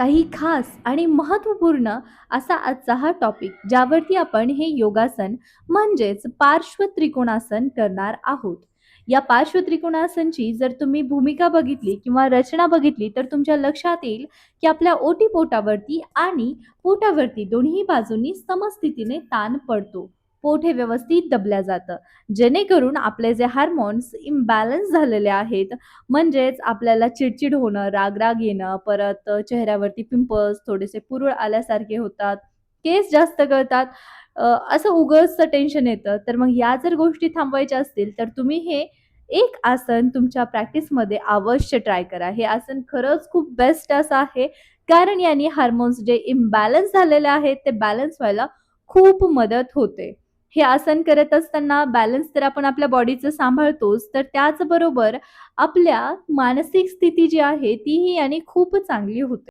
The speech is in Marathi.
काही खास आणि महत्त्वपूर्ण असा आजचा हा टॉपिक ज्यावरती आपण हे योगासन म्हणजेच पार्श्व त्रिकोणासन करणार आहोत. या पार्श्व त्रिकोणासनची जर तुम्ही भूमिका बघितली किंवा रचना बघितली तर तुमच्या लक्षात येईल की आपल्या ओटीपोटावरती आणि पोटावरती दोन्ही बाजूंनी समस्थितीने ताण पडतो. पोट हे व्यवस्थित दबल्या जातं जेणेकरून आपले जे हार्मोन्स इम्बॅलन्स झालेले आहेत म्हणजेच आपल्याला चिडचिड होणं राग-राग येणं, परत चेहऱ्यावरती पिंपल्स, थोडेसे पुरळ आल्यासारखे होतात, केस जास्त गळतात, असं उगाचचं टेन्शन येतं. तर मग या जर गोष्टी थांबवायच्या असतील, तर तुम्ही हे एक आसन तुमच्या प्रॅक्टिसमध्ये अवश्य ट्राय करा. हे आसन खरंच खूप बेस्ट असं आहे, कारण याने हार्मोन्स जे इम्बॅलन्स झालेले आहेत, ते बॅलन्स व्हायला खूप मदत होते. हे आसन करत असताना बॅलन्स तर आपण आपल्या बॉडीचं सांभाळतोच, तर त्याचबरोबर आपल्या मानसिक स्थिती जी आहे, तीही याने खूप चांगली होते.